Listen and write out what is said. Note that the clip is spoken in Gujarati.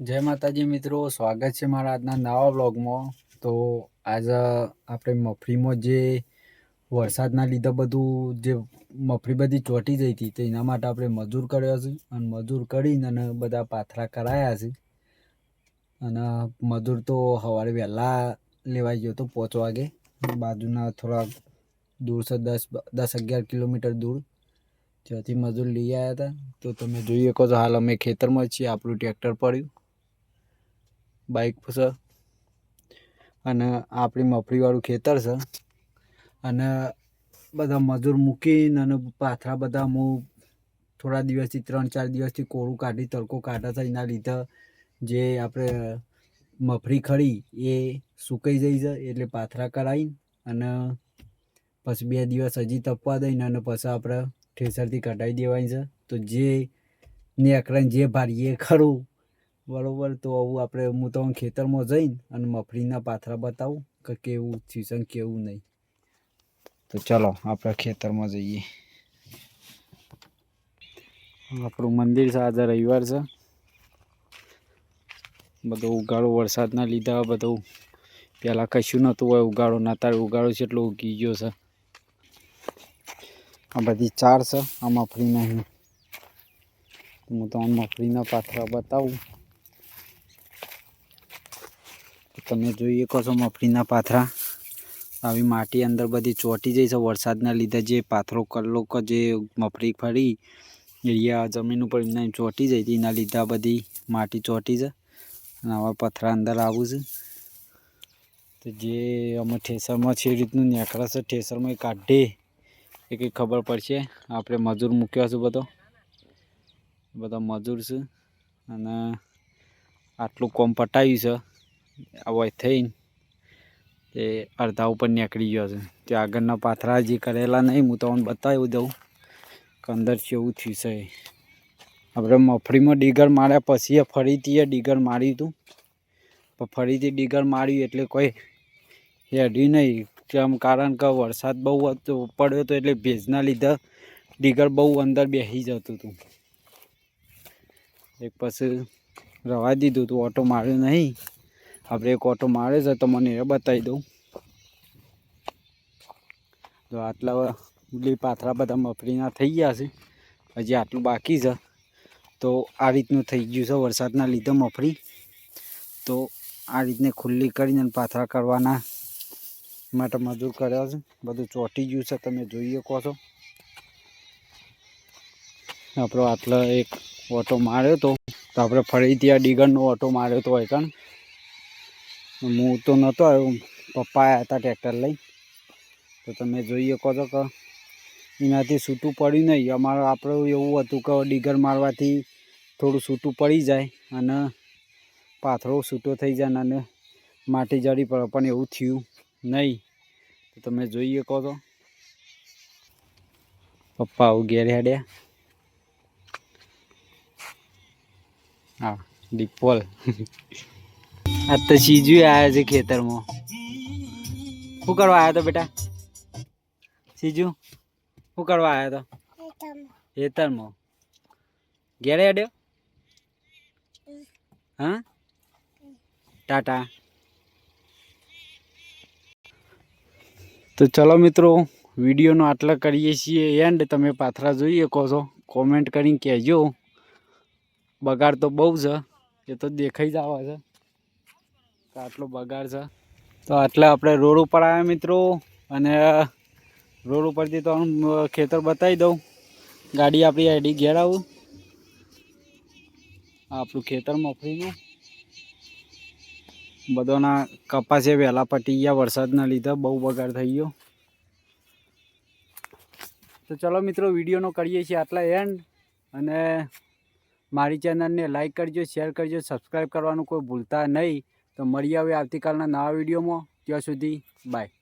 જય માતાજી મિત્રો, સ્વાગત છે મારા આજના નવા વ્લોગમાં. તો આજે આપણે મફરીમાં જે વરસાદના લીધે બધું જે મફરી બધી ચોંટી જઈ હતી, તો એના માટે આપણે મજૂર કર્યો છે. અને મજૂર કરીને અને બધા પાથરા કરાયા છે. અને મજૂર તો સવારે વહેલા લેવાઈ ગયો તો પાંચ વાગે. બાજુના થોડા દૂર છે, દસ દસ અગિયાર કિલોમીટર દૂર. ત્યાંથી મજૂર લઈ આવ્યા હતા. તો તમે જોઈ શકો છો, હાલ અમે ખેતરમાં છીએ, આપણું ટ્રેક્ટર પડ્યું. બાઇક છે. અને આપણી મફળીવાળું ખેતર છે. અને બધા મજૂર મૂકીને અને પાથરા બધા હું થોડા દિવસથી ત્રણ ચાર દિવસથી કોરું કાઢી, તડકો કાઢે છે. એના લીધે જે આપણે મફળી ખરી એ સુકાઈ જઈ છે. એટલે પાથરા કરાવીને અને પછી બે દિવસ હજી તપવા દઈને અને પછી આપણે ઠેસરથી કઢાવી દેવાની છે. તો જે નેકરાને જે ભારીએ ખરું બરોબર, તો આવું આપણે હું તો ખેતરમાં જઈને અને મફળીના પાથરા બતાવું કે કેવું થયું કેવું નહીં. તો ચલો, આપણે ખેતરમાં જઈએ. આપણું મંદિર છે, આજે રવિવાર છે. બધો ઉગાડો વરસાદના લીધા બધું. પહેલાં કશું નહોતું હોય, ઉગાડો ના તારે ઉગાડો છે એટલો ઉગી ગયો છે. આ બધી ચાર છે, આ મફળી નહીં હું તો મફળીના પાથરા બતાવું. તમે જોઈ શકો છો મફળીના પાથરા. આવી માટી અંદર બધી ચોંટી જઈ છે. વરસાદના લીધે જે પાથરો કલ્લો કે જે મફળી ફરી, એરિયા જમીન ઉપર એમને ચોંટી જાય હતી એના લીધે બધી માટી ચોંટી છે અને આવા પથરા અંદર આવું છે. તો જે અમે ઠેસરમાં છે એ રીતનું નીકળે છે. ઠેસરમાં કાઢે એ કંઈ ખબર પડશે. આપણે મજૂર મૂક્યો છે બધો. બધા મજૂર છે અને આટલું કોમ પટાવ્યું છે. હવે થઈને તે અડધા ઉપર નીકળી ગયો છે. તે આગળના પાથરા જે કરેલા નહીં, હું તમને બતાવી દઉં કે અંદર કેવું થયું છે. આપણે મફળીમાં ડીગર માર્યા પછી ફરીથી એ ડીગર માર્યું હતું. પણ ફરીથી ડીગર માર્યું એટલે કોઈ હેડ્યું નહીં. કેમ કારણ કે વરસાદ બહુ પડ્યો હતો એટલે ભેજના લીધે ડીગર બહુ અંદર બેસી જતું હતું. એક પછી રવા દીધું હતું ઓટો માર્યો નહીં. આપણે એક ઓટો મારે છે, તો મને એ બતાવી દઉં. તો આટલા ઉલી પાથરા બધા મફળીના થઈ ગયા છે. હજી આટલું બાકી છે. તો આ રીતનું થઈ ગયું છે વરસાદના લીધે મફળી તો આ રીતને ખુલ્લી કરીને પાથરા કરવાના માટે મજૂર કર્યા છે. બધું ચોંટી ગયું છે, તમે જોઈ શકો છો. આપણો આટલો એક ઓટો માર્યો તો તો આપણે ફરીથી આ ડીગરનો ઓટો માર્યો તો હોય કારણ હું તો નહોતો આવ્યો. પપ્પા આવ્યા હતા ટ્રેક્ટર લઈ. તો તમે જોઈ શકો છો કે એનાથી છૂટું પડ્યું નહીં. અમારું આપણું એવું હતું કે ડીગર મારવાથી થોડું છૂટું પડી જાય અને પાથરો છૂટો થઈ જાય અને માટી જડી પડે, પણ એવું થયું નહીં. તો તમે જોઈ શકો છો. પપ્પા આવું ઘેર હેડ્યા. હા, ડીપોલ. આ તો સીજુ આવ્યા છે ખેતરમાં. શું કરવા આવ્યા તો બેટા? સીજુ શું કરવા આવ્યા તો? ખેતરમાં. ઘેરે અડ્યો હા? ટાટા. તો ચલો મિત્રો, વિડીયોનો આટલા કરીએ છીએ એન્ડ તમે પાથરા જોઈ શકો છો કોમેન્ટ કરીને કહેજો. બગાડ તો બહુ છે, એ તો દેખાઈ જ આવે છે. આટલો બગાડ છે. તો આટલે આપણે રોડ ઉપર આવ્યા મિત્રો. અને રોડ ઉપરથી તો ખેતર બતાવી દઉં. ગાડી આપણી આઈડી ઘેર આવું આપણું ખેતર મફળીનું બધાના કપાસે વહેલા પટી ગયા, વરસાદના લીધે બહુ બગાડ થઈ ગયો. તો ચલો મિત્રો, વિડીયોનો કરીએ છીએ આટલા એન્ડ અને મારી ચેનલને લાઈક કરજો શેર કરજો સબસ્ક્રાઈબ કરવાનું કોઈ ભૂલતા નહીં. તો મળીએ હવે આવતીકાલના નવા વિડીયોમાં. ત્યાં સુધી બાય